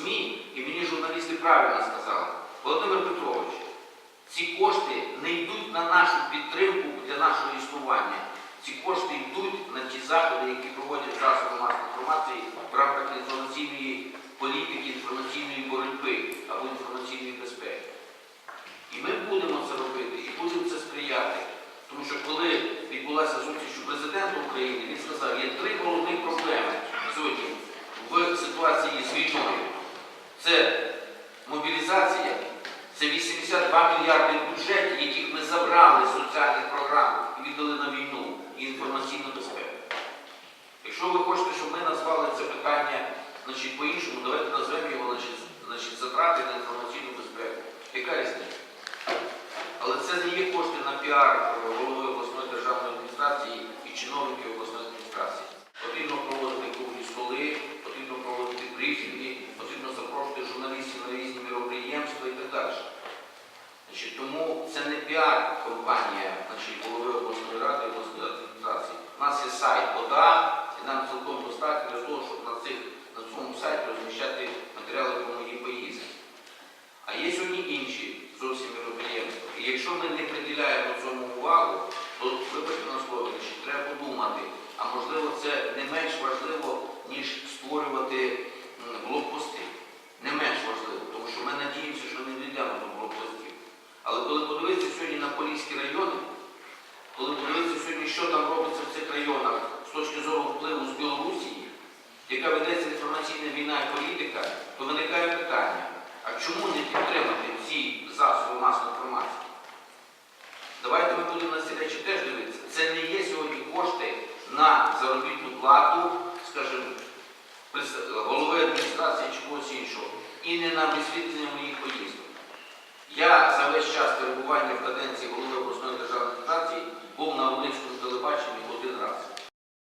ЗМІ, і мені журналісти правильно сказали, Володимир Петрович, ці кошти не йдуть на нашу підтримку для нашого існування. Ці кошти йдуть на ті заходи, які проводять засоби масової інформації в рамках інформаційної політики, інформаційної боротьби або інформаційної безпеки. І ми будемо це робити, і будемо це сприяти. Тому що коли відбулася зустріч у президента України, він сказав, є три головні проблеми сьогодні в ситуації з війною. Це мобілізація, це 82 мільярди в бюджеті, яких ми забрали з соціальних програм і віддали на війну і інформаційну безпеку. Якщо ви хочете, щоб ми назвали це питання значить, по-іншому, давайте назвемо його значить, затрати на інформаційну безпеку. Яка різниця? Але це не є кошти на піар це не піар-компанія голови обласної ради обласної адміністрації. У нас є сайт ОДА, і нам цілком достатньо для того, щоб на, цих, на цьому сайті розміщати матеріали про мої поїздки. А є сьогодні інші зовсім мероприємства. І якщо ми не приділяємо цьому увагу, то вибачте на слово, значить, треба подумати. А можливо, це не менш важливо, ніж створювати блокпости. Не менш важливо, тому що ми надіємося, що не дійдемо до блокпостів. Але коли на Поліські райони, коли подивитися сьогодні, що там робиться в цих районах з точки зору впливу з Білорусі, яка ведеться інформаційна війна і політика, то виникає питання, а чому не підтримати ці засоби масової інформації? Давайте ми будемо на ці речі теж дивитися. Це не є сьогодні кошти на заробітну плату, скажімо, голови адміністрації чи когось іншого, і не на висвітлення моїх поїздок. Я за весь час перебування в каденції голови